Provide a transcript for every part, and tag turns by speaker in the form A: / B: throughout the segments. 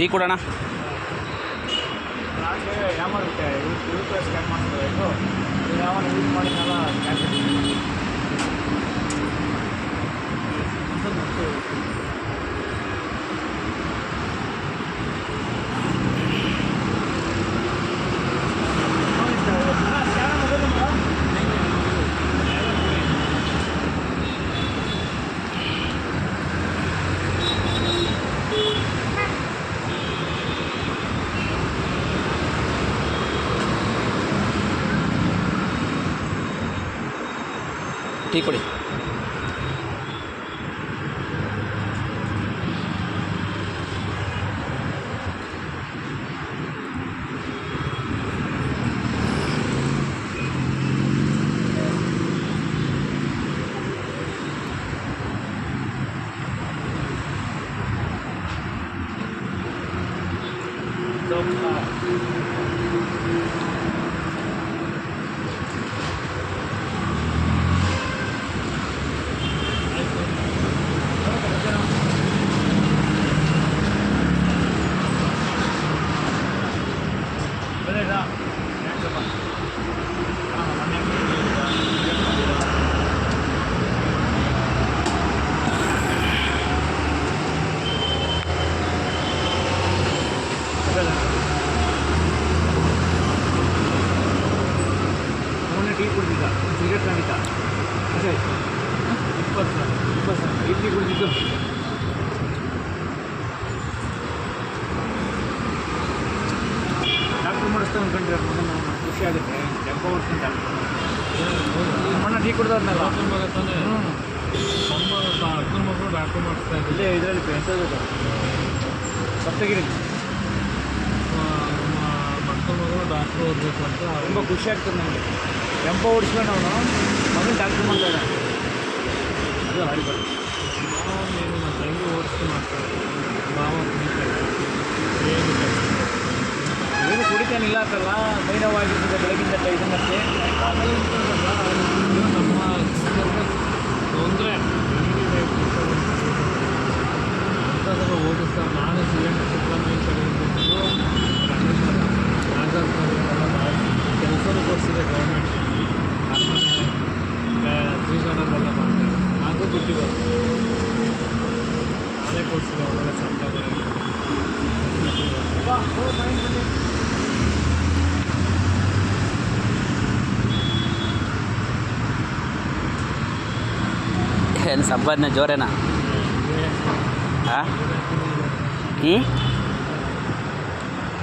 A: Tea ಕೊಡೋಣ.
B: ನಾಳೆ ಯಾಮಾರುತ್ತೆ ಯು ಪಿ ಐ ಸ್ಕ್ಯಾನ್ ಮಾಡ್ತಾರೆ ಇದು ಯಾವಾಗ ಯೂಸ್ ಮಾಡಿದ್ನಲ್ಲ ಸ್ಕ್ಯಾನ್
A: ಟೀ ಕೊಡಿ
B: ಮೊನ್ನೆ ಅದೇ ಇಪ್ಪತ್ತು ಸಾವಿರ ಇಪ್ಪತ್ತು ಸಾವಿರ ಇಲ್ಲಿ ಕುಡಿದಿದ್ದು ಡಾಕ್ಟ್ರ್ ಮಾಡಿಸ್ತಾ ಅನ್ಕೊಂಡ್ರೆ ಖುಷಿ ಆಗುತ್ತೆ ಎಪ್ಪ ವರ್ಷದಿಂದ ಮೊನ್ನೆ ಟೀ ಕುಡ್ದವ್ರನ್ನಲ್ಲ ಹ್ಞೂ
C: ನಮ್ಮ ಅಕ್ಕನ ಮಕ್ಕಳು ಡಾಕ್ಟರ್ ಮಾಡಿಸ್ತಾ
B: ಇಲ್ಲೇ ಇದರಲ್ಲಿ ಎಂಥದ್ದು ಸಪ್ತಗಿರಿ
C: ಮಕ್ಕಳ ಮಗಳು ಡಾಕ್ಟ್ರ್ ಓದಬೇಕು ಅಂತ
B: ತುಂಬ ಖುಷಿ ಆಗ್ತದೆ ನನಗೆ ಕೆಂಪ ಓಡಿಸ್ಕೊಂಡು ಅವನು ಮಗನ ಡಾಕ್ಟ್ರ್ ಮಾಡ್ತಾ ಅದು ಹರಿಬಾರ್ದು
C: ನೀನು ನನ್ನ ತಂಗಿ ಓಡಿಸ್ತು ಮಾಡ್ತಾರೆ ಮಾವ ಕುಡಿತಾರೆ ಏನು
B: ಏನು ಕುಡಿತಾನಿಲ್ಲ ಅಂತಲ್ಲ ಮೈನವಾಗಿರ್ತದೆ ಬೆಳಗಿಂದ ಇದನ್ನಷ್ಟೇ
C: ನಮ್ಮ
A: ಏನು ಸಂಪಾದನೆ ಜೋರೇನಾ? ಹಾಂ ಹ್ಞೂ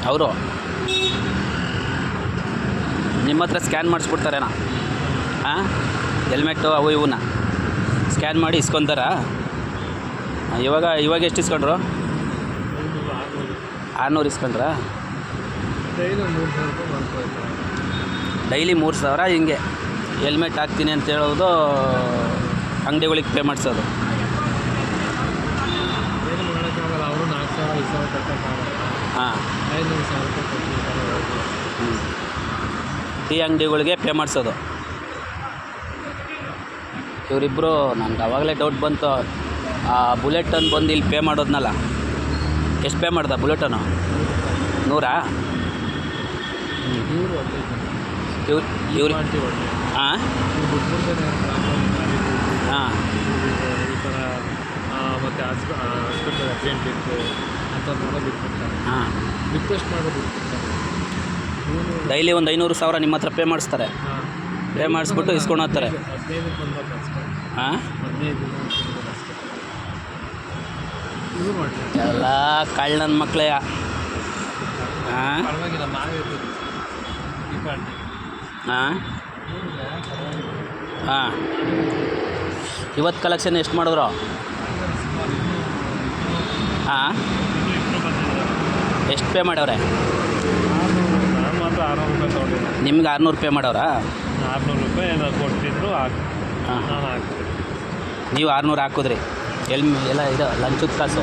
A: ಅವರು? ನಿಮ್ಮ ಹತ್ರ ಸ್ಕ್ಯಾನ್ ಮಾಡಿಸ್ಬಿಡ್ತಾರೇನಾ? ಹಾಂ ಹೆಲ್ಮೆಟ್ಟು, ಅವು ಇವನ್ನ ಸ್ಕ್ಯಾನ್ ಮಾಡಿ ಇಸ್ಕೊತಾರ? ಇವಾಗ ಇವಾಗ ಎಷ್ಟು ಇಸ್ಕೊಂಡ್ರು? ಆರುನೂರು ಇಸ್ಕೊಂಡ್ರಾ?
C: ಡೈಲಿ ಮೂರು ಸಾವಿರ
A: ಹಿಂಗೆ. ಹೆಲ್ಮೆಟ್ ಹಾಕ್ತೀನಿ ಅಂತ ಹೇಳೋದು ಅಂಗಡಿಗಳಿಗೆ ಪೇ ಮಾಡಿಸೋದು. ಹಾಂ. ಟೀ ಅಂಗಡಿಗಳಿಗೆ ಪೇ ಮಾಡಿಸೋದು. ಇವರಿಬ್ಬರು ನನಗೆ ಆವಾಗಲೇ ಡೌಟ್ ಬಂತು. ಆ ಬುಲೆಟನ್ ಬಂದು ಇಲ್ಲಿ ಪೇ ಮಾಡೋದ್ನಲ್ಲ. ಎಷ್ಟು ಪೇ ಮಾಡ್ದ ಬುಲೆಟನ್ನು? ನೂರಾ?
C: ಇವರು
A: ಹಾಂ ಹಾಂ ಡೈಲಿ ಒಂದು ಐನೂರು ಸಾವಿರ ನಿಮ್ಮ ಹತ್ರ ಪೇ ಮಾಡಿಸ್ತಾರೆ. ಪೇ ಮಾಡಿಸ್ಬಿಟ್ಟು ಇಸ್ಕೊಂಡು ಹೋಗ್ತಾರೆ. ಹಾಂ ಎಲ್ಲ ಕಳ್ಳ ನನ್ನ ಮಕ್ಕಳೇ ಹಾಂ ಹಾಂ ಹಾಂ ಇವತ್ತು ಕಲೆಕ್ಷನ್ ಎಷ್ಟು ಮಾಡಿದ್ರು? ಹಾಂ ಎಷ್ಟು ಪೇ ಮಾಡವ್ರೆ
C: ನಿಮ್ಗೆ ಆರ್ನೂರು ರೂಪಾಯಿ
A: ಮಾಡವ್ರ ಆರುನೂರು ಪೇ ಮಾಡವ್ರಾ
C: ಆರುನೂರು ರೂಪಾಯಿ ಕೊಟ್ಟಿದ್ರು
A: ಹಾಂ ನೀವು ಆರುನೂರು ಹಾಕಿದ್ರಿ. ಎಲ್ಲಿ ಎಲ್ಲ ಇದು ಲಂಚದ ಕಾಸು